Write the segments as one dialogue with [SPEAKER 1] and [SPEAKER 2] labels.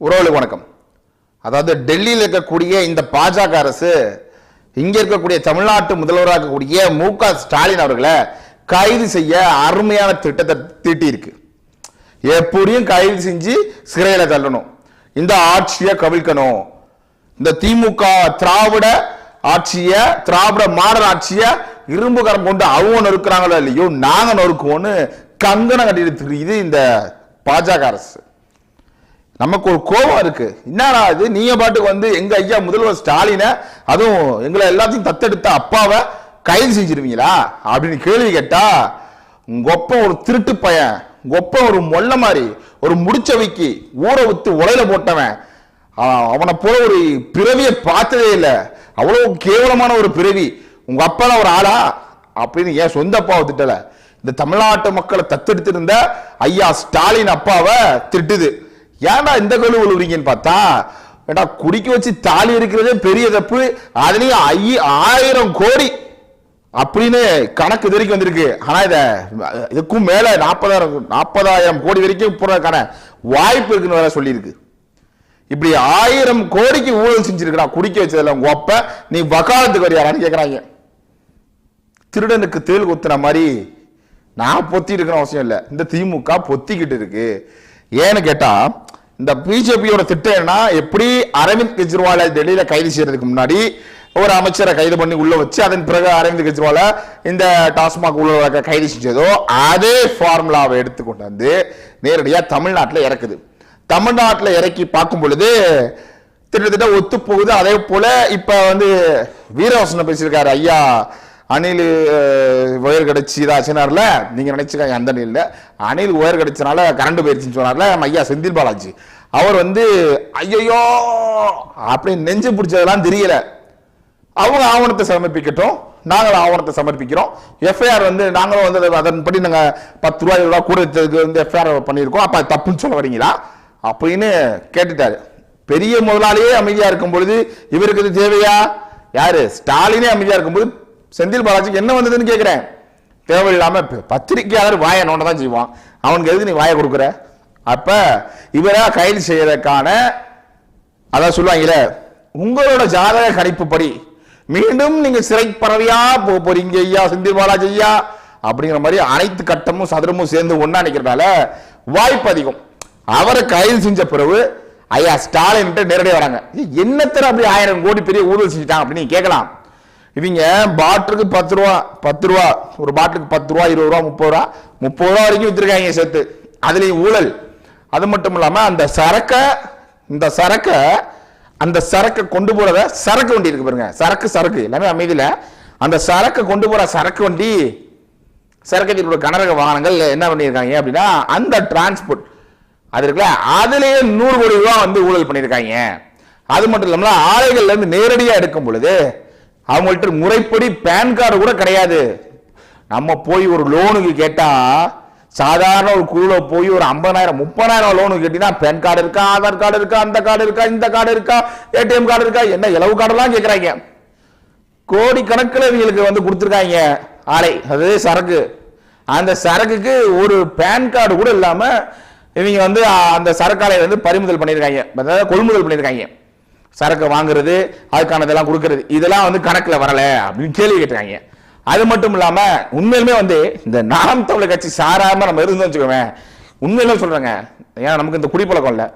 [SPEAKER 1] உறவுகளுக்கு வணக்கம். அதாவது டெல்லியில் இருக்கக்கூடிய இந்த பாஜக அரசு இங்கே இருக்கக்கூடிய தமிழ்நாட்டு முதல்வராக இருக்கக்கூடிய மு க ஸ்டாலின் அவர்களை கைது செய்ய அருமையான திட்டத்தை தீட்டியிருக்கு. எப்படியும் கைது செஞ்சு சிறையில் தள்ளணும். இந்த ஆட்சியை கவிழ்க்கணும். இந்த திமுக திராவிட ஆட்சியை திராவிட மாடல் ஆட்சியை இரும்பு கரம் கொண்டு அவங்க நொறுக்கிறாங்களோ இல்லையோ நாங்கள் நொறுக்குவோன்னு கங்கணம் கட்டிட்டு தெரியுது இந்த பாஜக அரசு. நமக்கு ஒரு கோபம் இருக்கு. என்னடா இது? நீங்க பாட்டுக்கு வந்து எங்க ஐயா முதல்வர் ஸ்டாலினை? அதுவும் எங்களை எல்லாத்தையும் தத்தெடுத்த அப்பாவை கைது செஞ்சிருவீங்களா? அப்படின்னு கேள்வி கேட்டா கொப்பம் ஒரு திருட்டு பையன். கொப்பம் ஒரு மொல்ல மாதிரி ஒரு முடிச்சவைக்கு ஊற வித்து உலையில போட்டவன். அவனை போல ஒரு பிறவியை பார்த்ததே இல்லை. அவ்வளவு கேவலமான ஒரு பிறவி. உங்க அப்பா ஒரு ஆளா? அப்படின்னு ஏன் சொந்த அப்பாவை திட்டல. இந்த தமிழ்நாட்டு மக்களை தத்தெடுத்திருந்த ஐயா ஸ்டாலின் அப்பாவை திட்டுது. ஏன்டா இந்த கழு விழுவுறீங்கன்னு பார்த்தா ஏடா குடிக்க வச்சு தாலி இருக்கிறதே பெரிய தப்பு. அதுலயும் ஐய ஆயிரம் கோடி அப்படின்னு கணக்கு இது வரைக்கும் வந்திருக்கு. ஆனா இத இதுக்கும் மேல நாற்பதாயிரம் நாற்பதாயிரம் கோடி வரைக்கும் போறதுக்கான வாய்ப்பு இருக்குன்னு வேற சொல்லியிருக்கு. இப்படி ஆயிரம் கோடிக்கு ஊழல் செஞ்சிருக்கா குடிக்க வச்சதுல உங்க அப்ப. நீ வக்காலத்துக்கு வரியாரான்னு கேட்கறாங்க திருடனுக்கு தேள் குத்துன மாதிரி நான் பொத்தி இருக்கிற அவசியம் இல்லை. இந்த திமுக பொத்திக்கிட்டு இருக்கு. ஏன்னு கேட்டா இந்த பிஜேபியோட திட்டம் என்ன எப்படி அரவிந்த் கெஜ்ரிவாலை டெல்லியில கைது செய்யறதுக்கு முன்னாடி ஒரு அமைச்சரை கைது பண்ணி உள்ள வச்சு அதன் பிறகு அரவிந்த் கெஜ்ரிவாலை இந்த டாஸ்மாக் உள்ள கைது செஞ்சதோ அதே ஃபார்முலாவை எடுத்துக்கொண்டு வந்து நேரடியா தமிழ்நாட்டில் இறக்குது. தமிழ்நாட்டில் இறக்கி பார்க்கும் பொழுது கிட்டத்தட்ட ஒத்து போகுது அதே போல இப்ப வந்து வீரவசனம் பேசியிருக்காரு ஐயா. அணில் வயர் உயர் கிடைச்சி இதாச்சுனார்ல நீங்க நினைச்சுக்காங்க அந்த இல்ல அணில் உயர் கிடைச்சனால கரண்ட் போயிருச்சுன்னு சொன்னார்ல ஐயா செந்தில் பாலாஜி. அவர் வந்து ஐயையோ! அப்படின்னு நெஞ்சு பிடிச்சதெல்லாம் தெரியல. அவங்க ஆவணத்தை சமர்ப்பிக்கட்டும். நாங்கள் ஆவணத்தை சமர்ப்பிக்கிறோம். எஃப்ஐஆர் வந்து நாங்களும் வந்து அதை- அதன்படி நாங்கள் பத்து ரூபாய் இருபது ரூபா கூட எடுத்ததுக்கு வந்து எஃப்ஐஆர் பண்ணியிருக்கோம். அப்போ தப்புன்னு சொல்ல வரீங்களா? அப்படின்னு கேட்டுட்டாரு. பெரிய முதலாளியே அமைதியாக இருக்கும் பொழுது இவருக்கு இது தேவையா? யாரு? ஸ்டாலினே அமைதியாக இருக்கும்போது செந்தில் பாலாஜிக்கு என்ன வந்ததுன்னு கேட்குறேன் தேவையில்லாமல் பத்திரிகையாளர் வாயை நோண்ட தான் செய்வான். அவனுக்கு எதுக்கு நீ வாயை கொடுக்குற? அப்போ இவராக கைது செய்யறதுக்கான அதான் சொல்லுவாங்கல்ல உங்களோட ஜாதக கணிப்புப்படி மீண்டும் நீங்கள் சிறை பறவையா போக போறீங்க ஐயா செந்தில் பாலாஜி ஐயா அப்படிங்கிற மாதிரி அனைத்து கட்டமும் சதுரமும் சேர்ந்து ஒன்றா நினைக்கிறதால வாய்ப்பு அதிகம். அவரை கைது செஞ்ச பிறகு ஐயா ஸ்டாலின் நேரடியாக வராங்க. ஏய், என்னத்தர அப்படி ஆயிரம் கோடி பெரிய ஊழல் செஞ்சுட்டாங்க அப்படின்னு கேட்கலாம். இவங்க பாட்டிலுக்கு பத்து ரூபா பத்து ரூபா ஒரு பாட்டிலுக்கு பத்து ரூபா இருபது ரூபா முப்பது ரூபா முப்பது ரூபா வரைக்கும் வித்துருக்காங்க சேர்த்து. அதுலேயும் ஊழல். அது மட்டும் இல்லாமல் அந்த சரக்கை இந்த சரக்கை அந்த சரக்கை கொண்டு போகிறத சரக்கு வண்டி இருக்கு பாருங்க. சரக்கு சரக்கு எல்லாமே அமைதியில். அந்த சரக்கை கொண்டு போகிற சரக்கு வண்டி சரக்கத்தில் கனரக வாகனங்கள் என்ன பண்ணியிருக்காங்க அப்படின்னா அந்த டிரான்ஸ்போர்ட் அது இருக்குல்ல அதுலேயே நூறு கோடி ரூபா வந்து ஊழல் பண்ணியிருக்காங்க. அது மட்டும் இல்லாமல் ஆலைகள்லேருந்து நேரடியாக எடுக்கும் பொழுது அவங்கள்ட்ட முறைப்படி பேன் கார்டு கூட கிடையாது. நம்ம போய் ஒரு லோனுக்கு கேட்டா சாதாரண ஒரு குழுல போய் ஒரு ஐம்பதாயிரம் முப்பதாயிரம் லோனு கேட்டீங்கன்னா பேன் கார்டு இருக்கா ஆதார் கார்டு இருக்கா அந்த கார்டு இருக்கா இந்த கார்டு இருக்கா ஏடிஎம் கார்டு இருக்கா என்ன இலவு கார்டெல்லாம் கேட்கறாங்க கோடி கணக்கில் இவங்களுக்கு வந்து கொடுத்துருக்காங்க. ஆலை அது சரக்கு. அந்த சரக்குக்கு ஒரு பேன் கார்டு கூட இல்லாமல் இவங்க வந்து அந்த சரக்காலையை வந்து பறிமுதல் பண்ணியிருக்காங்க. அதாவது கொள்முதல் பண்ணியிருக்காங்க. சரக்கு வாங்குறது அதுக்கானதெல்லாம் கொடுக்கறது. இதெல்லாம் வந்து கணக்கில் வரல அப்படின்னு கேள்வி கேட்டாங்க அது மட்டும் இல்லாமல் உண்மையிலுமே வந்து இந்த நாம் தமிழ் கட்சி சாராம நம்ம இருந்தோம் வச்சுக்கோங்க உண்மையிலே சொல்றேங்க. ஏன்னா நமக்கு இந்த குடிப்பழக்கம் இல்லை.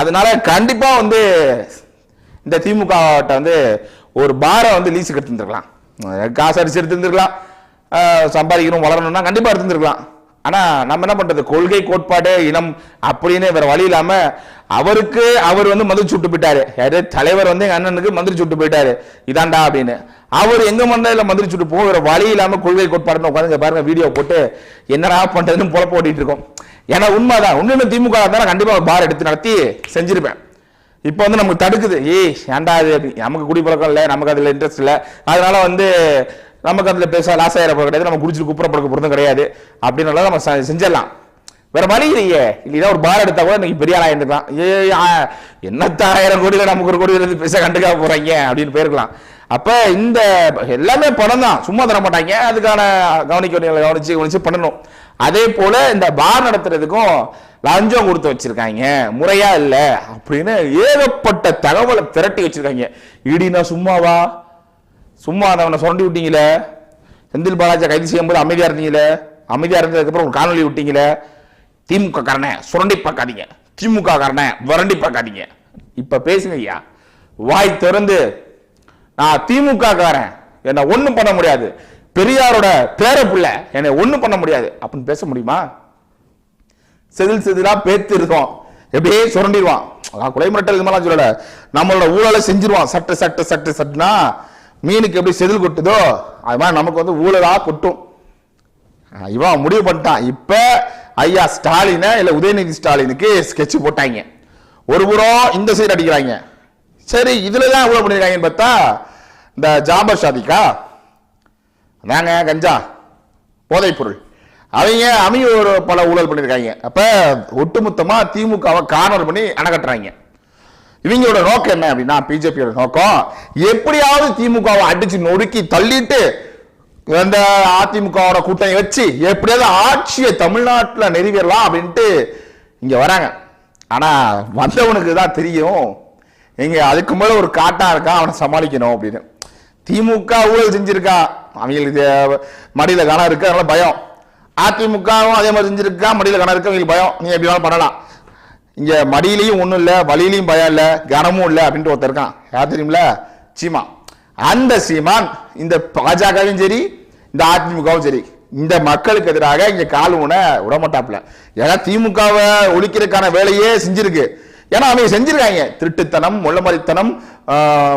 [SPEAKER 1] அதனால கண்டிப்பாக வந்து இந்த திமுகவிட்ட வந்து ஒரு பாரை வந்து லீஸுக்கு எடுத்துருந்துருக்கலாம். காசு அடிச்சு எடுத்துருந்துருக்கலாம். சம்பாதிக்கணும் வளரணும்னா கண்டிப்பாக எடுத்துருந்துருக்கலாம். ஆனால் நம்ம என்ன பண்ணுறது கொள்கை கோட்பாடு இனம் அப்படின்னு வேறு வழி இல்லாமல் அவருக்கு அவர் வந்து மந்திரி சுட்டு போயிட்டாரு. யாரு? தலைவர் வந்து எங்க அண்ணனுக்கு மந்திரி சுட்டு போயிட்டாரு. இதாண்டா அப்படின்னு. அவர் எங்க மண்டல மந்திரி சுட்டு போகிற வேற வழி இல்லாம கொள்கை கோட்பாடுன்னு உட்காந்து பாருங்க வீடியோ போட்டு என்னடா பண்றதுன்னு புலப்ப ஓட்டிட்டு இருக்கோம். ஏன்னா உண்மைதான். உண்மையுமே திமுக தான் கண்டிப்பா பார் எடுத்து நடத்தி செஞ்சிருப்பேன். இப்போ வந்து நமக்கு தடுக்குது. ஏய் ஏன்டா அது நமக்கு நமக்கு குடிப்பழக்கம் இல்லை நமக்கு அதில் இன்ட்ரெஸ்ட் இல்லை. அதனால வந்து நமக்கு அதில் பேச லாஸ் ஆகிற கிடையாது. நம்ம குடிச்சிட்டு குப்புறப்படுக்க போகிறதும் கிடையாது. அப்படின்னால நம்ம செஞ்சிடலாம். வேற வழி இல்லையே. இல்லைன்னா ஒரு பார் எடுத்தா கூட இன்னைக்கு பெரிய ஆளா இருந்துக்கலாம். ஏ என்னத்த ஆயிரம் கோடியில நமக்கு ஒரு கோடியில இருந்து பேச கண்டுக்காம போறாங்க? அப்படின்னு போயிருக்கலாம். அப்ப இந்த எல்லாமே பணம் தான். சும்மா தர மாட்டாங்க. அதுக்கான கவனிக்க வேண்டிய கவனிச்சு கவனிச்சு பண்ணணும். அதே போல இந்த பார் நடத்துறதுக்கும் லஞ்சம் கொடுத்து வச்சிருக்காங்க. முறையா இல்ல. அப்படின்னு ஏகப்பட்ட தகவலை திரட்டி வச்சிருக்காங்க. இடினா சும்மாவா? சும்மா அதை அவனை சுரண்டி விட்டீங்களே? செந்தில் பாலாஜி கைது செய்யும்போது அமைதியா இருந்தீங்களே? அமைதியா இருந்ததுக்கு அப்புறம் ஒரு காணொலி விட்டீங்களே? திமுக காரனை சுரண்டி பார்க்காதீங்க. திமுக காரனை வரண்டி பார்க்காதீங்க. இப்ப பேசுங்க ஐயா. வாய் திறந்து நான் திமுக காரன் என்னை ஒண்ணும் பண்ண முடியாது. பெரியாரோட பேர புள்ள என்னை ஒண்ணும் பண்ண முடியாது. அப்படின்னு பேச முடியுமா? செதில் செதிலா பேத்து இருக்கோம். எப்படியே சுரண்டிடுவான். அதான் கொலை மிரட்டல் இது மாதிரிலாம் சொல்லல. நம்மளோட ஊழலை செஞ்சிருவான். சட்டு சட்டு சட்டு சட்டுனா மீனுக்கு எப்படி செதில் கொட்டுதோ அது மாதிரி நமக்கு வந்து ஊழலா கொட்டும். இவன் முடிவு பண்ணிட்டான். இப்ப ஐயா ஸ்டாலின இல்ல உதயநிதி ஸ்டாலினுக்கு ஸ்கெட்ச் போட்டாங்க. ஒரு புறம் இந்த சைடு அடிக்கிறாங்க. சரி இதுல தான் எவ்வளவு பண்ணிருக்காங்கன்னு பார்த்தா இந்த ஜாபர் ஷாதிக்கா நாங்க கஞ்சா போதைப் பொருள். அவங்க அவங்க ஒரு பல ஊழல் பண்ணியிருக்காங்க அப்போ ஒட்டுமொத்தமாக திமுகவை கார்னர் பண்ணி அணகட்டுறாங்க இவங்களோட நோக்கம் என்ன அப்படின்னா பிஜேபியோட நோக்கம் எப்படியாவது திமுகவை அடிச்சு நொறுக்கி தள்ளிட்டு இந்த அதிமுகவோட கூட்டணி வச்சு எப்படியாவது ஆட்சியை தமிழ்நாட்டில் நிறைவேறலாம் அப்படின்ட்டு இங்கே வராங்க. ஆனால் வந்தவனுக்கு தான் தெரியும். இங்கே அதுக்கு மேலே ஒரு காட்டாக இருக்கான் அவனை சமாளிக்கணும் அப்படின்னு. திமுக ஊழல் செஞ்சுருக்கா. அவங்களுக்கு மடியில் கணம் இருக்கு அதனால பயம். அதிமுகவும் அதே மாதிரி செஞ்சுருக்கா மடியில் கணம் இருக்கு அவங்களுக்கு பயம். நீ எப்படி வேணாலும் பண்ணலாம். இங்கே மடியிலையும் ஒன்றும் இல்லை வழியிலையும் பயம் இல்லை கனமும் இல்லை அப்படின்ட்டு ஒருத்தர் இருக்கான். யார் தெரியுமில சீமா. அந்த சீமான் இந்த பாஜகவும் சரி இந்த அதிமுகவும் சரி இந்த மக்களுக்கு எதிராக இங்க கால் ஊன விடமாட்டாப்ல ஏன்னா திமுகவை ஒழிக்கிறதுக்கான வேலையே செஞ்சிருக்கு. ஏன்னா அவங்க செஞ்சிருக்காங்க. திருட்டுத்தனம் முள்ளமரித்தனம்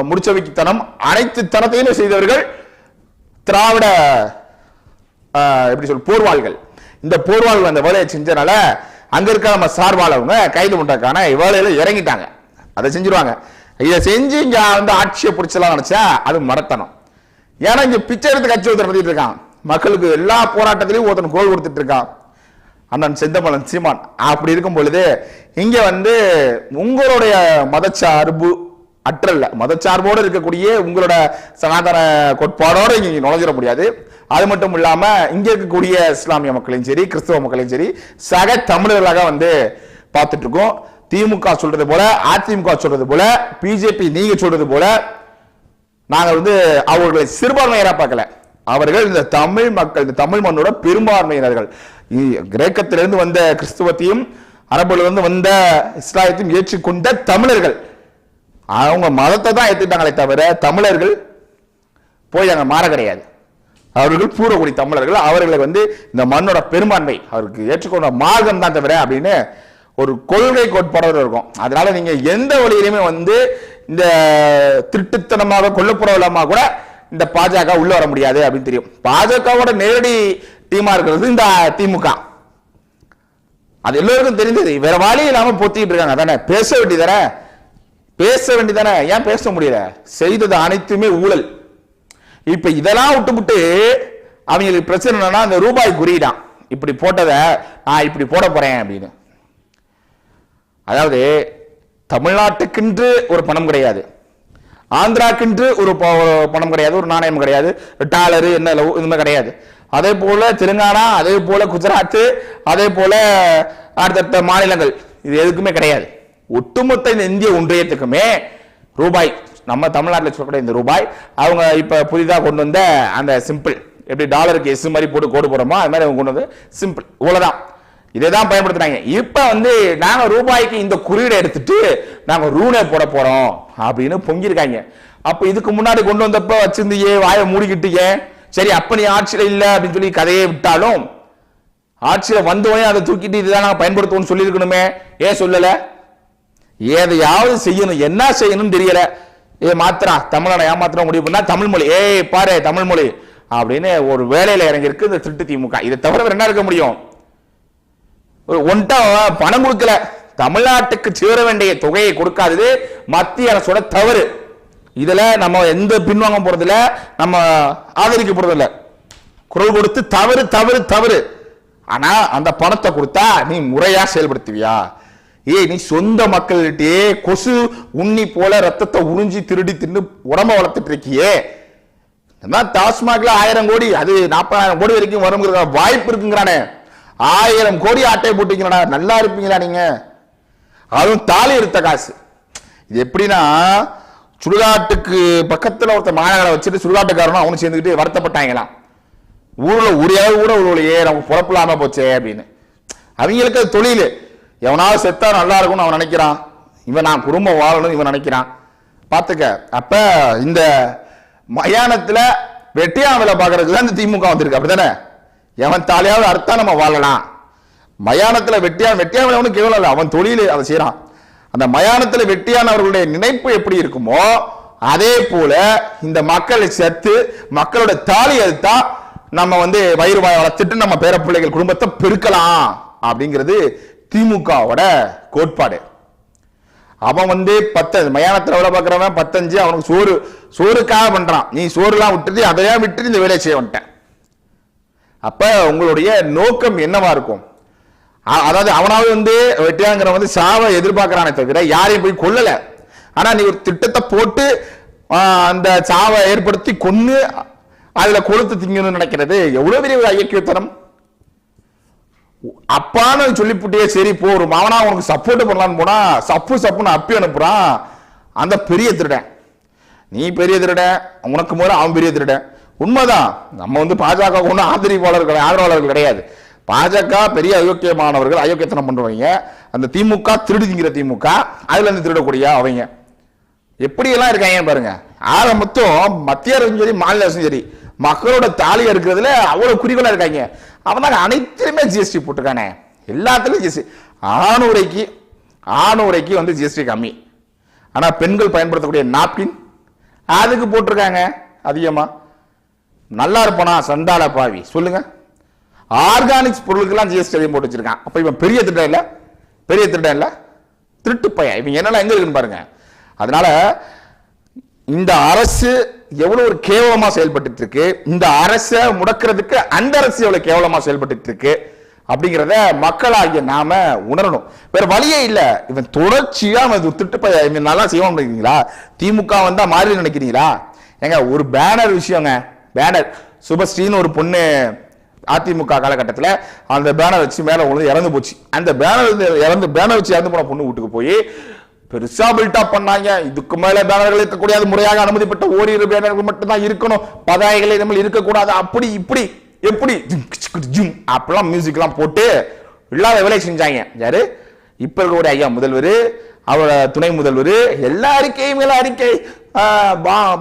[SPEAKER 1] முடிச்சவைக்குத்தனம் அனைத்து தனத்தையும் செய்தவர்கள் திராவிட எப்படி சொல் போர்வாள்கள். இந்த போர்வாள்கள் அந்த வேலையை செஞ்சனால அங்க இருக்க நம்ம சார்பாளவங்க கைது பண்றதுக்கான வேலையில இறங்கிட்டாங்க. அதை செஞ்சிருவாங்க. இதை செஞ்சு இங்க வந்து ஆட்சியை பிடிச்சலாம் நினைச்சா அது மடத்தனம். ஏன்னா இங்க பிச்சை எடுத்து கட்சி ஒருத்தர் நடத்திட்டு இருக்கான். மக்களுக்கு எல்லா போராட்டத்திலையும் ஒருத்தன் கோல் கொடுத்துட்டு இருக்கான். அண்ணன் செந்தமலன் சீமான். அப்படி இருக்கும் பொழுது இங்க வந்து உங்களுடைய மதச்சார்பு அற்றல்ல. மதச்சார்போடு இருக்கக்கூடிய உங்களோட சனாதன கோட்பாடோடு இங்க நுழைஞ்சிட முடியாது. அது மட்டும் இல்லாம இங்க இருக்கக்கூடிய இஸ்லாமிய மக்களையும் சரி கிறிஸ்தவ மக்களையும் சரி சக தமிழர்களாக வந்து பார்த்துட்டு இருக்கோம். திமுக சொல்றது போல அதிமுக சொல்றது போல பிஜேபி நீங்க சொல்றது போல நாங்கள் வந்து அவர்களை சிறுபான்மையராக பார்க்கல. அவர்கள் இந்த தமிழ் மக்கள் இந்த தமிழ் மண்ணோட பெரும்பான்மையினர்கள். கிரேக்கத்திலிருந்து வந்த கிறிஸ்துவத்தையும் அரபுலிருந்து வந்த இஸ்லாயத்தையும் ஏற்றுக்கொண்ட தமிழர்கள். அவங்க மதத்தை தான் ஏற்றுட்டாங்களே தவிர தமிழர்கள் போய் அங்கே மாற கிடையாது. அவர்கள் பூரக்குடி தமிழர்கள் அவர்களை வந்து இந்த மண்ணோட பெரும்பான்மை அவருக்கு ஏற்றுக்கொண்ட மார்க்கம் தான் தவிர அப்படின்னு ஒரு கொள்கை கோட்பாடோடு இருக்கும். அதனால நீங்க எந்த வழியிலுமே வந்து இந்த திருட்டுத்தனமாக கொல்லப்புறவலமா கூட இந்த பாஜக உள்ள வர முடியாது அப்படின்னு தெரியும். பாஜகவோட நேரடி டீமா இருக்கிறது இந்த திமுக. அது எல்லோருக்கும் தெரிந்தது. வேற வழி இல்லாம பொத்திட்டு இருக்காங்க. தானே பேச வேண்டியதானே பேச வேண்டியதானே ஏன் பேச முடியல? செய்தது அனைத்துமே ஊழல். இப்ப இதெல்லாம் விட்டுவிட்டு அவங்களுக்கு பிரச்சனை என்னன்னா அந்த ரூபாய் குறியீடான் இப்படி போட்டதை நான் இப்படி போட போறேன் அப்படின்னு. அதாவது தமிழ்நாட்டுக்கென்று ஒரு பணம் கிடையாது. ஆந்திராக்கென்று ஒரு ப- பணம் கிடையாது ஒரு நாணயம் கிடையாது டாலரு என்ன லவ் இதுமே கிடையாது. அதே போல தெலுங்கானா அதே போல குஜராத் அதே போல அடுத்தடுத்த மாநிலங்கள் இது எதுக்குமே கிடையாது. ஒட்டுமொத்த இந்த இந்திய ஒன்றியத்துக்குமே ரூபாய் நம்ம தமிழ்நாட்டில் சொல்லக்கூடிய இந்த ரூபாய் அவங்க இப்போ புதிதாக கொண்டு வந்த அந்த சிம்பிள் எப்படி டாலருக்கு எஸ் மாதிரி போட்டு கோடு போடுறோமோ அது மாதிரி அவங்க கொண்டு வந்து சிம்பிள் இவ்வளோதான் இதை தான் பயன்படுத்துறாங்க. இப்போ வந்து நாங்கள் ரூபாய்க்கு இந்த குறியீடை எடுத்துட்டு நாங்கள் ரூனே போட போகிறோம் அப்படின்னு பொங்கியிருக்காங்க. அப்போ இதுக்கு முன்னாடி கொண்டு வந்தப்ப வச்சிருந்தியே வாயை மூடிக்கிட்டீங்க. சரி அப்ப நீ ஆட்சியில் இல்லை அப்படின்னு சொல்லி கதையை விட்டாலும் ஆட்சியில் வந்தவனே அதை தூக்கிட்டு இதுதான் நாங்கள் பயன்படுத்துவோம்னு சொல்லியிருக்கணுமே. ஏன் சொல்லலை? எதையாவது செய்யணும். என்ன செய்யணும்னு தெரியல. ஏ மாத்திரா தமிழனை ஏமாத்திரம் முடிவு பண்ணா தமிழ் மொழி. ஏய் பாரு தமிழ் மொழி அப்படின்னு ஒரு வேலையில் இறங்கியிருக்கு இந்த திருட்டு திமுக. இதை தவிர என்ன இருக்க முடியும்? ஒரு ஒன்ட்ட பணம் கொடுக்கல. தமிழ்நாட்டுக்கு சேர வேண்டிய தொகையை கொடுக்காதது மத்திய அரசோட தவறு. இதுல நம்ம எந்த பின்வாங்க போறதில்ல நம்ம ஆதரிக்க போறதில்ல. குரல் கொடுத்து தவறு தவறு தவறு. ஆனா அந்த பணத்தை கொடுத்தா நீ முறையா செயல்படுத்துவியா? ஏய் நீ சொந்த மக்கள்கிட்டயே கொசு உண்ணி போல ரத்தத்தை உறிஞ்சி திருடி தின்னு உடம்ப வளர்த்துட்டு இருக்கியே. தாஸ்மாக்ல ஆயிரம் கோடி அது நாற்பதாயிரம் கோடி வரைக்கும் வருங்கிற வாய்ப்பு இருக்குங்கிறானே. ஆயிரம் கோடி ஆட்டை போட்டீங்களா நல்லா இருப்பீங்களா நீங்க? அதுவும் தாலி எடுத்த காசு. இது எப்படின்னா சுடுகாட்டுக்கு பக்கத்தில் ஒருத்த மாநகரை வச்சுட்டு சுடுகாட்டுக்காரனும் அவனும் சேர்ந்துக்கிட்டு வருத்தப்பட்டாங்களாம். ஊரில் ஒரு கூட ஊருலையே நமக்கு புறப்பில்லாம போச்சே அப்படின்னு. அவங்களுக்கு அது தொழில். எவனாவது செத்தா நல்லா இருக்கும்னு அவன் நினைக்கிறான். இவன் நான் குடும்பம் வாழணும்னு இவன் நினைக்கிறான். பார்த்துக்க. அப்போ இந்த மயானத்தில் வெட்டியாமல பார்க்கறதுக்கு தான் இந்த திமுக வந்திருக்கு. அப்படிதானே எவன் தாலியாவது அறுத்தா நம்ம வாழலாம். மயானத்தில் வெட்டியான் வெட்டியாமல் அவனுக்கு கேவலம் இல்லை அவன் தொழில் அதை செய்கிறான் அந்த மயானத்தில் வெட்டியானவர்களுடைய நினைப்பு எப்படி இருக்குமோ அதே போல இந்த மக்களை சேர்த்து மக்களோட தாலி அறுத்தா நம்ம வந்து வயிறு வாய் வளர்த்துட்டு நம்ம பேர பிள்ளைகள் குடும்பத்தை பெருக்கலாம் அப்படிங்கிறது திமுகவோட கோட்பாடு. அவன் வந்து பத்து மயானத்தில் வேலை பார்க்குறவன் பத்தஞ்சு அவனுக்கு சோறு சோறுக்காக பண்ணுறான் நீ சோறுலாம் விட்டுட்டு அதையா விட்டுட்டு இந்த வேலையை செய்ய வந்துட்டேன். அப்ப உங்களுடைய நோக்கம் என்னவா இருக்கும்? அதாவது அவனாவது வந்து வெட்டியாங்கிற வந்து சாவை எதிர்பார்க்கறானே தவிர யாரையும் போய் கொல்லல. ஆனா நீ ஒரு திட்டத்தை போட்டு அந்த சாவை ஏற்படுத்தி கொன்று அதுல கொளுத்து திங்கணும்னு நினைக்கிறது எவ்வளவு பெரிய ஒரு ஐக்கியத்தனம் அப்பான்னு சொல்லிப்புட்டே சரி போ ஒரு மாவனா உனக்கு சப்போர்ட் பண்ணலான்னு போனா சப்பு சப்புன்னு அப்பி அனுப்புறான். அந்த பெரிய திருடன். நீ பெரிய திருடன் உனக்கு முதல்ல அவன் பெரிய திருடன். உண்மைதான். நம்ம வந்து பாஜக ஒன்றும் ஆதரிப்பாளர்கள் ஆதரவாளர்கள் கிடையாது. பாஜக பெரிய அயோக்கியமானவர்கள் அயோக்கியத்தனம் பண்ணுறவங்க அந்த திமுக திருடுங்கிற திமுக அதுலேருந்து திருடக்கூடிய அவங்க. எப்படியெல்லாம் இருக்காங்க பாருங்க. ஆரம்பத்தும் மொத்தம் மத்திய அரசும் சரி மாநில அரசும் சரி மக்களோட தாலி இருக்கிறதுல அவ்வளோ குறிக்கோளாக இருக்காங்க. அவன் தான் அனைத்திலுமே ஜிஎஸ்டி போட்டிருக்கானே. எல்லாத்துலேயும் ஜிஎஸ்டி ஆணுரைக்கு ஆணுரைக்கு வந்து ஜிஎஸ்டி கம்மி. ஆனால் பெண்கள் பயன்படுத்தக்கூடிய நாப்கின் அதுக்கு போட்டிருக்காங்க அதிகமாக நல்லா இருப்பானா? சண்டால பாவி. சொல்லுங்க. ஆர்கானிக்ஸ் பொருளுக்கெல்லாம் ஜிஎஸ்டி அதிகம் போட்டு வச்சிருக்கான். அப்ப இவன் பெரிய திட்டம் இல்ல? பெரிய திட்டம் இல்ல? திருட்டு பையன். இவங்க என்னெல்லாம் எங்க இருக்குன்னு பாருங்க. அதனால இந்த அரசு எவ்வளவு ஒரு கேவலமா செயல்பட்டு இருக்கு இந்த அரசை முடக்கிறதுக்கு அந்த அரசு எவ்வளவு கேவலமா செயல்பட்டு இருக்கு அப்படிங்கிறத மக்களாகிய நாம உணரணும். வேற வழியே இல்லை. இவன் தொடர்ச்சியா அவன் திட்டு இவன் நல்லா செய்வான் நினைக்கிறீங்களா திமுக வந்தா மாறி நினைக்கிறீங்களா? ஏங்க ஒரு பேனர் விஷயங்க. பேனர். சுபஸ்ரீன்னு ஒரு பொண்ணு அதிமுக காலகட்டத்தில் அந்த பேனர் வச்சு மேலே விழுந்து இறந்து போச்சு. அந்த பேனர் இறந்து பேனர் வச்சு இறந்து போன பொண்ணு வீட்டுக்கு போய் பெருசா பில்டப் பண்ணாங்க. இதுக்கு மேல பேனர்கள் இருக்கக்கூடாது முறையாக அனுமதிப்பட்ட ஓரிரு பேனர்கள் மட்டும்தான் இருக்கணும். பதாகைகள் இனிமேல் இருக்கக்கூடாது. அப்படி இப்படி எப்படி? ஜிம், அப்பெல்லாம் மியூசிக்லாம் போட்டு இல்லாத வேலையை செஞ்சாங்க. யாரு? இப்ப இருக்கக்கூடிய ஐயா முதல்வர் அவரோட துணை முதல்வர் எல்லா அறிக்கையும் மேல அறிக்கை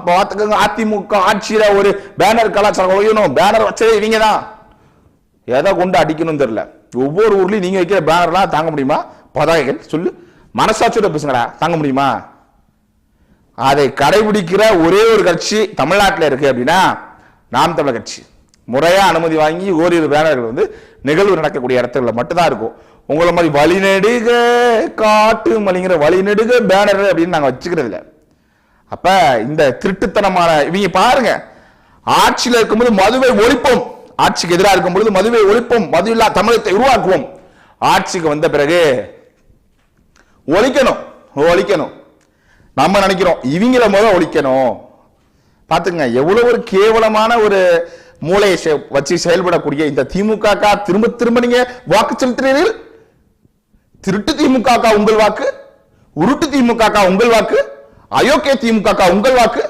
[SPEAKER 1] பார்த்துக்கோங்க அதிமுக ஆட்சியில் ஒரு பேனர் கலாச்சாரம் ஒழியணும். பேனர் வச்சதே இவங்க தான் எதை கொண்டு அடிக்கணும்னு தெரியல. ஒவ்வொரு ஊர்லையும் நீங்கள் வைக்கிற பேனர்லாம் தாங்க முடியுமா? பதாகைகள் சொல்லு. மனசாட்சியோட பேசுங்கடா. தாங்க முடியுமா? அதை கடைபிடிக்கிற ஒரே ஒரு கட்சி தமிழ்நாட்டில் இருக்கு அப்படின்னா நாம் தமிழர் கட்சி. முறையாக அனுமதி வாங்கி ஓரிரு பேனர்கள் வந்து நிகழ்வு நடக்கக்கூடிய இடத்துல மட்டும்தான் இருக்கும். உங்களை மாதிரி வழிநெடுக காட்டு மலிங்கிற வழிநெடுக பேனர் அப்படின்னு நாங்கள் வச்சுக்கிறது இல்ல அப்ப இந்த திருட்டுத்தனமான இவங்க பாருங்க ஆட்சியில் இருக்கும்போது மதுவை ஒழிப்போம். ஆட்சிக்கு எதிராக இருக்கும் பொழுது மதுவை ஒழிப்போம். மது இல்லா தமிழகத்தை உருவாக்குவோம். ஆட்சிக்கு வந்த பிறகு ஒழிக்கணும் ஒழிக்கணும். நம்ம நினைக்கிறோம் இவங்கள முதல் ஒழிக்கணும். பாத்துங்க எவ்வளவு ஒரு கேவலமான ஒரு மூளையை செ- வச்சு செயல்படக்கூடிய இந்த திமுக திரும்ப திரும்ப நீங்க வாக்கு செலுத்துறீர்கள்? திருட்டு திமுக உங்கள் வாக்கு உருட்டு திமுக உங்கள் வாக்கு அயோக்கிய திமுக உங்கள் வாக்கு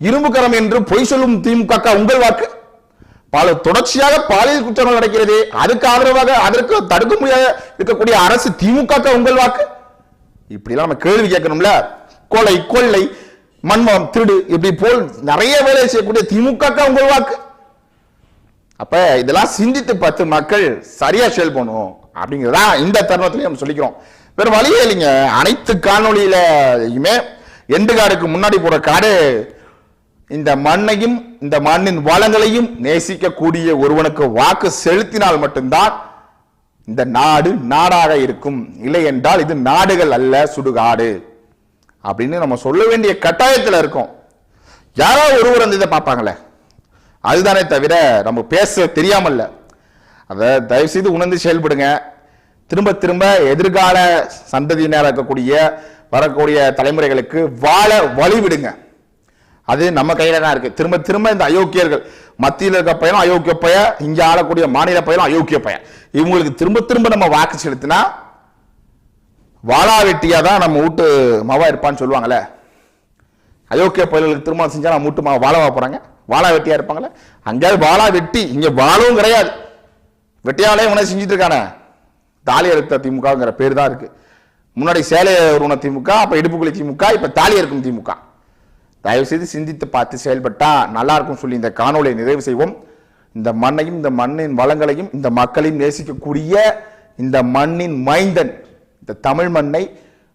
[SPEAKER 1] இரும்புக்கரம் என்று பொய் சொல்லும் திமுக உங்கள் வாக்கு. பல தொடர்ச்சியாக பாலியல் குற்றங்கள் நடக்கிறது. அதுக்கு ஆதரவாக அதற்கு தடுக்க முடியாத இருக்கக்கூடிய அரசு திமுக உங்கள் வாக்கு. இப்படிலாம் நம்ம கேள்வி கேட்கணும்ல? கொலை கொள்ளை மன்மம் திருடு இப்படி போல் நிறைய வேலை செய்யக்கூடிய திமுக உங்கள் வாக்கு. அப்ப இதெல்லாம் சிந்தித்து பார்த்து மக்கள் சரியா செயல்படணும். அப்படிங்கிறதா இந்த தருணத்திலையும் நம்ம சொல்லிக்கிறோம். வேறு வழியே இல்லைங்க. அனைத்து காணொலியிலையுமே எண்டு காடுக்கு முன்னாடி போகிற காடு இந்த மண்ணையும் இந்த மண்ணின் வளங்களையும் நேசிக்கக்கூடிய ஒருவனுக்கு வாக்கு செலுத்தினால் மட்டும்தான் இந்த நாடு நாடாக இருக்கும். இல்லை என்றால் இது நாடுகள் அல்ல சுடுகாடு. அப்படின்னு நம்ம சொல்ல வேண்டிய கட்டாயத்தில் இருக்கோம். யாரோ ஒருவர் அந்த இதை பார்ப்பாங்களே. அதுதானே தவிர நம்ம பேச தெரியாமல்ல. அதை தயவு செய்து உணர்ந்து செயல்படுங்க. திரும்ப திரும்ப எதிர்கால சந்ததியினராக இருக்கக்கூடிய வரக்கூடிய தலைமுறைகளுக்கு வாழ வழி விடுங்க அது நம்ம கையில தான் இருக்கு. திரும்ப திரும்ப இந்த அயோக்கியர்கள் மத்தியில் இருக்க பையனும் அயோக்கிய பைய இங்க ஆளக்கூடிய மாநில பையனும் அயோக்கிய பையன். இவங்களுக்கு திரும்ப திரும்ப நம்ம வாக்கு செலுத்தினா வாழாவெட்டியாக தான் நம்ம வீட்டு மாவா இருப்பான்னு சொல்லுவாங்கல்ல. அயோக்கிய பயல்களுக்கு திருமணம் செஞ்சா நம்ம வீட்டு மாவா வாழவா போறாங்க? வாழா வெட்டியா இருப்பாங்கல்ல? அங்கேயாவது வாழா வெட்டி இங்க வாழவும் கிடையாது. வெட்டியாலே உனக்கு செஞ்சுட்டு இருக்கானே தாலி அறுத்த திமுகங்கிற பேர் தான் இருக்கு. முன்னாடி சேலைய உருவன திமுக அப்ப இடுப்புக்குழி திமுக இப்ப தாலி இருக்கும் திமுக. தயவு செய்து சிந்தித்து பார்த்து செயல்பட்டா நல்லா இருக்கும் சொல்லி இந்த காணொலியை நிறைவு செய்வோம். இந்த மண்ணையும் இந்த மண்ணின் வளங்களையும் இந்த மக்களையும் நேசிக்கக்கூடிய இந்த மண்ணின் மைந்தன் இந்த தமிழ் மண்ணை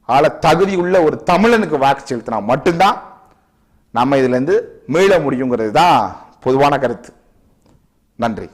[SPEAKER 1] ஆள தகுதியுள்ள ஒரு தமிழனுக்கு வாக்கு செலுத்தினா மட்டும்தான் நம்ம இதுலேருந்து மீள முடியுங்கிறது தான் பொதுவான கருத்து. நன்றி.